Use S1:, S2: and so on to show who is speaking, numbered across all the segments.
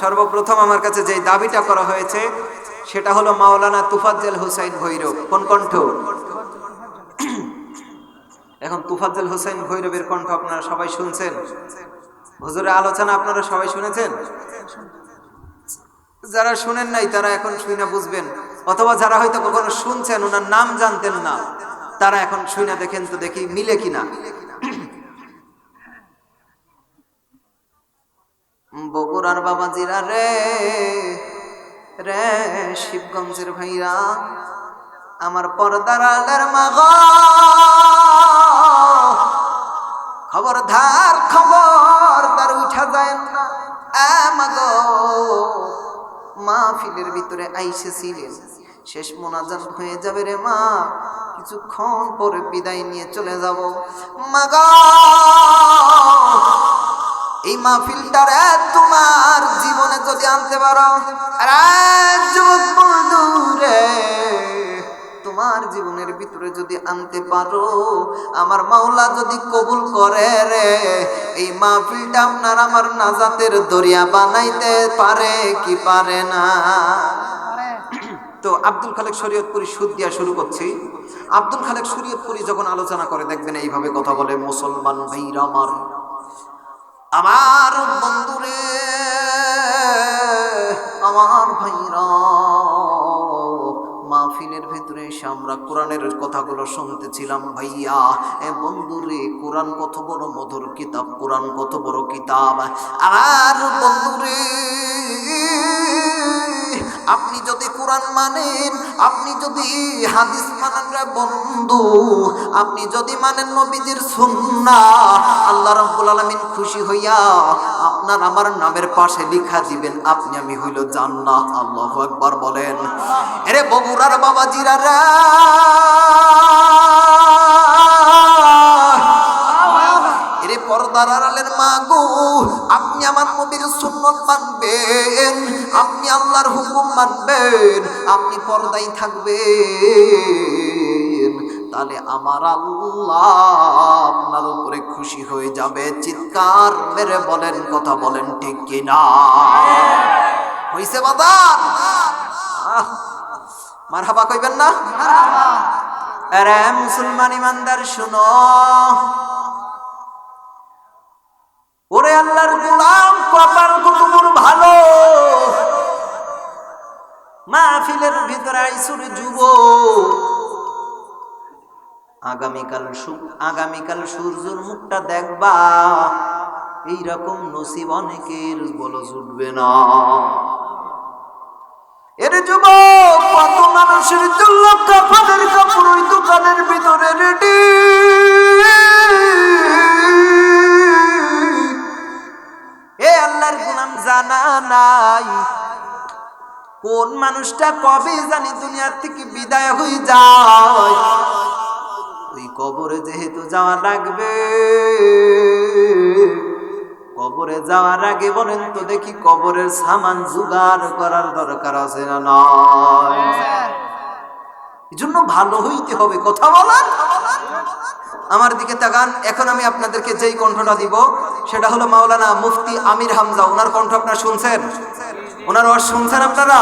S1: সর্বপ্রথম আমার কাছে যে দাবিটা করা হয়েছে, সেটা হলো মাওলানা তুফাজ্জল হুসাইন ভৈরব, কোন কণ্ঠ? এখন তুফাজ্জেল হুসাইন ভৈরবের কণ্ঠ আপনারা সবাই শুনছেন? হুজুরের আলোচনা আপনারা সবাই শুনেছেন? যারা শুনেন নাই, তারা এখন শুনে বুঝবেন। অথবা যারা হয়তো কখনো শুনছেন, ওনার নাম জানতেন না, তারা এখন শুনে দেখেন তো দেখি মিলে কিনা। বগুড়ার বাবাজিরা রে রে শিবগঞ্জের ভাইরা, আমার পর্দার আলের মাগ। খবরদার খবরদার উঠা যায় না। মাগ, মাহফিলের ভিতরে আইসেছিলেন শেষ মোনাজাত হয়ে যাবে রে মা, কিছুক্ষণ পরে বিদায় নিয়ে চলে যাব। মাগা মাহফিলটার তোমার জীবনে যদি আনতে পারো। যুবক রে তোমার জীবনের ভিতরে যদি আনতে পারো, আমার মাওলা যদি কবুল করে রে, এই মাহফিলটা আপনার আমার নাজাতের দরিয়া বানাইতে পারে কি পারে না? তো আব্দুল খালেক শরীয়তপুরি সুদ দিয়া শুরু করছি। আব্দুল খালেক শরীয়তপুরি যখন আলোচনা করে, দেখবেন এইভাবে কথা বলে, মুসলমান ভাইরা আমার আমার বন্ধুরে, আমার ভাইরা, মাহফিলের ভিতরে এসে আমরা কোরআনের কথাগুলো শুনতেছিলাম ভাইয়া। এ বন্ধুরে, কোরআন কত বড় মধুর কিতাব, কোরআন কত বড় কিতাব। আর বন্ধুরে আপনি যদি কোরআন মানেন, আপনি যদি হাদিস মানেন রে বন্ধু, আপনি যদি মানেন নবীজির সুন্না আল্লাহ রাব্বুল আলামিন খুশি হইয়া আপনার আমার নামের পাশে লিখা দিবেন, আপনি আমি হইল জান্নাত। আল্লাহু আকবার বলেন। আরে বগুড়ার বাবাজিরা রে! নবীর সুন্নত মানবেন, আপনি আল্লাহর হুকুম মানবেন, আপনি পর্দায় থাকবেন। তাহলে আমার আল্লাহ আপনার উপরে খুশি হয়ে যাবে। চিৎকার মেরে বলেন, কথা বলেন ঠিক কিনা? হইছে বাদান মারহাবা কইবেন না? আরে মুসলমান ইমানদার, শুনো। ওরে আল্লাহর গোলাম কপাল কুতুবুর ভালো। মাহফিলের ভিতরে আইসুর যুব আগামীকাল আগামীকাল সূর্যের মুখটা দেখবা, এইরকম নসিব অনেকের বলো জুটবে না। এর যুবক, কত মানুষের জন্য কাপড়ের কাপড় ওই দোকানের ভিতরে রেডি। আল্লাহর গুলাম জানা নাই। কোন মানুষটা কবে জানি দুনিয়ার থেকে বিদায় হয়ে যায়। ওই কবরে যেহেতু যাওয়া লাগবে, কবরে যাওয়ার আগে বলেন তো দেখি কবরের সামান জোগাড় করার দরকার আছে না নয় এই জন্য ভালো হইতে হবে, কথা বলার আমার দিকে তাকান এখন আমি আপনাদেরকে যেই কণ্ঠটা দিব সেটা হলো মাওলানা মুফতি আমির হামজা। ওনার কণ্ঠ আপনারা শুনছেন? ওনার ওয়াজ শুনছেন আপনারা?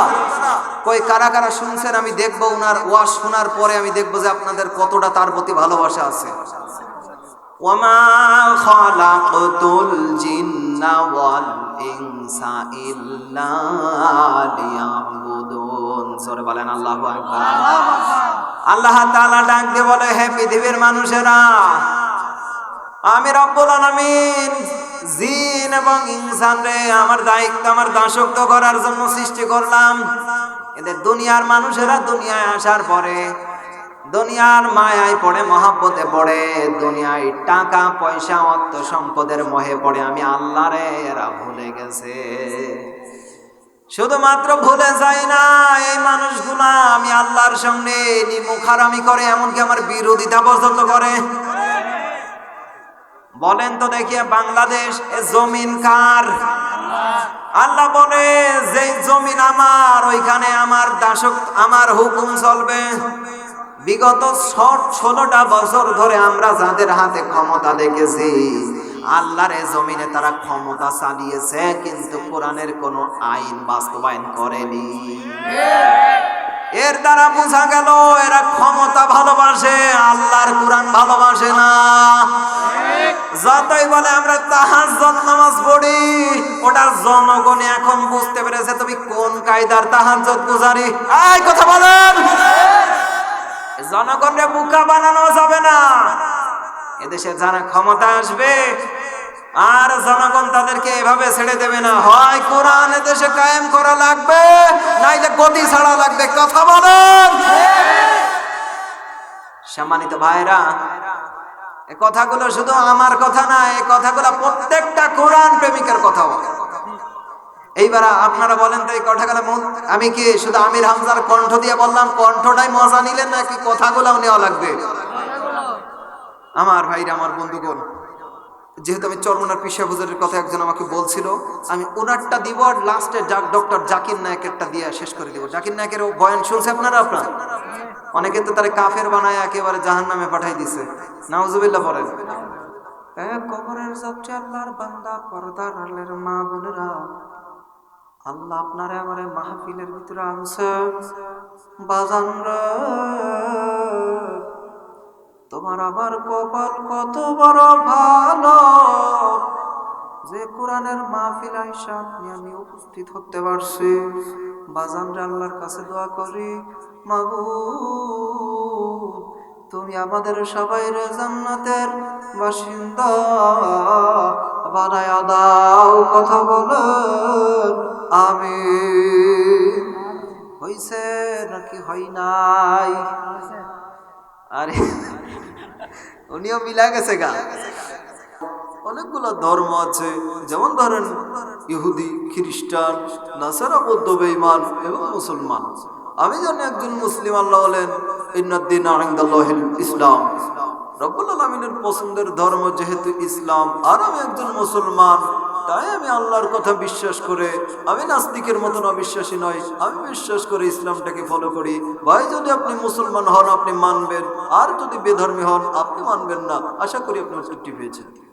S1: কই কারা কারা শুনছেন? আমি দেখব ওনার ওয়াজ শোনার পরে আমি দেখব যে আপনাদের কতটা তার প্রতি ভালোবাসা আছে। ওয়ামা খালাকতুল জিন্না ওয়াল ইনসা ইল্লা লিয়াবুদুন। সরে বলেন আল্লাহু আকবার। আল্লাহ তাআলা ডাক দিয়ে বলে, হে পৃথিবীর মানুষেরা, আমি রব্বুল আলামিন জিন এবং ইনসান রে, আমার দায়িত্ব, আমার দাসত্ব করার জন্য সৃষ্টি করলাম। এদের দুনিয়ার মানুষেরা দুনিয়ায় আসার পরে, দুনিয়ার মায়ায় পড়ে, মহাব্বতে পড়ে, দুনিয়ায় টাকা, পয়সা, অর্থ সম্পদের মোহে পড়ে, আমি আল্লাহরে এরা ভুলে গেছে। শুধুমাত্র ভুলে যাই না, এই মানুষগুলা আমি আল্লাহর সামনে মুখারামি করে, এমনকি আমার বিরোধিতা পর্যন্ত করে। বলেন তো দেখিয়ে বাংলাদেশ জমিন কার? আল্লাহ বলে যে জমিন আমার, ওইখানে আমার দাসক, আমার হুকুম চলবে। বিগত ষোলোটা বছর ধরে আমরা যাদের হাতে ক্ষমতা দেখেছি আল্লাহর জমিনে তারা ক্ষমতা চালিয়েছে, কিন্তু কোরআনের কোনো আইন বাস্তবায়ন করেনি। এর দ্বারা বোঝা গেল, এরা ক্ষমতা ভালোবাসে, আল্লাহর কোরআন ভালোবাসে না। যতই বলে আমরা তাহাজ্জুদ নামাজ পড়ি ওটা জনগণ এখন বুঝতে পেরেছে, তুমি কোন কায়দার তাহাজ্জুদ গুজারি? এই কথা বলেন। জনগণকে বোকা বানানো যাবে না। এদেশে যারা ক্ষমতা আসবে, আর জনগণ তাদেরকে এভাবে ছেড়ে দেবে না। হয় কোরআন এদেশে কায়েম করা লাগবে, নাইলে গদি ছাড়া লাগবে। কথা বলেন। সম্মানিত ভাইরা, এ কথাগুলো শুধু আমার কথা না এই কথাগুলো প্রত্যেকটা কোরআন প্রেমিকের কথা এইবার আপনারা বলেন তো এই কথাগুলো আমি কি শুধু আমির হামজার কণ্ঠ দিয়ে বললাম, কণ্ঠটাই মজা নিলেন নাকি কথাগুলো নেওয়া লাগবে? আমার ভাইরা, আমার বন্ধুগণ, যেহেতু আমি চরমনার পিসা হুজুরের কথা একজন আমাকে বলছিল, আমি ওনারটা দিব আর লাস্টে ডক্টর জাকির নায়কেরটা দিয়ে শেষ করে দিব। জাকির নায়কের বয়ান শুনছে আপনারা আপনার? অনেকে তো তারা কাফের বানায় একেবারে জাহান নামে পাঠাই দিছে। মা বোনেরা, আল্লাহ আপনারে আমারে মাহফিলের ভিতরে আনছে বাজান রে। তোমার আবার কপাল কত বড় ভালো। যে কোরআনের মাহফিল আইসা আপনি আমি উপস্থিত হতে পারছি। বাজান আল্লাহর কাছে দোয়া করি মাবুদ তুমি আমাদের সবাই রে জান্নাতের বাসিন্দা। বানায় দাও, কথা বলেন আমি হইছে নাকি হয় নাই? আরে, উনিও মিলা গেছে গা। অনেকগুলো ধর্ম আছে, যেমন ধরেন ইহুদি, খ্রিস্টান, নাসারা বৌদ্ধ বেঈমান এবং মুসলমান। আমি জানি একজন মুসলিম আল্লাহ বলেন ইন্নাদ্দিন ইসলাম। রব্বুল আলমিনের পছন্দের ধর্ম যেহেতু ইসলাম, আর আমি একজন মুসলমান তাই আমি আল্লাহর কথা বিশ্বাস করে, আমি নাস্তিকের মতন অবিশ্বাসী নয় আমি বিশ্বাস করে ইসলামটাকে ফলো করি। ভাই, যদি আপনি মুসলমান হন, আপনি মানবেন, আর যদি বেধর্মী হন, আপনি মানবেন না। আশা করি আপনি উত্তরটি পেয়েছেন।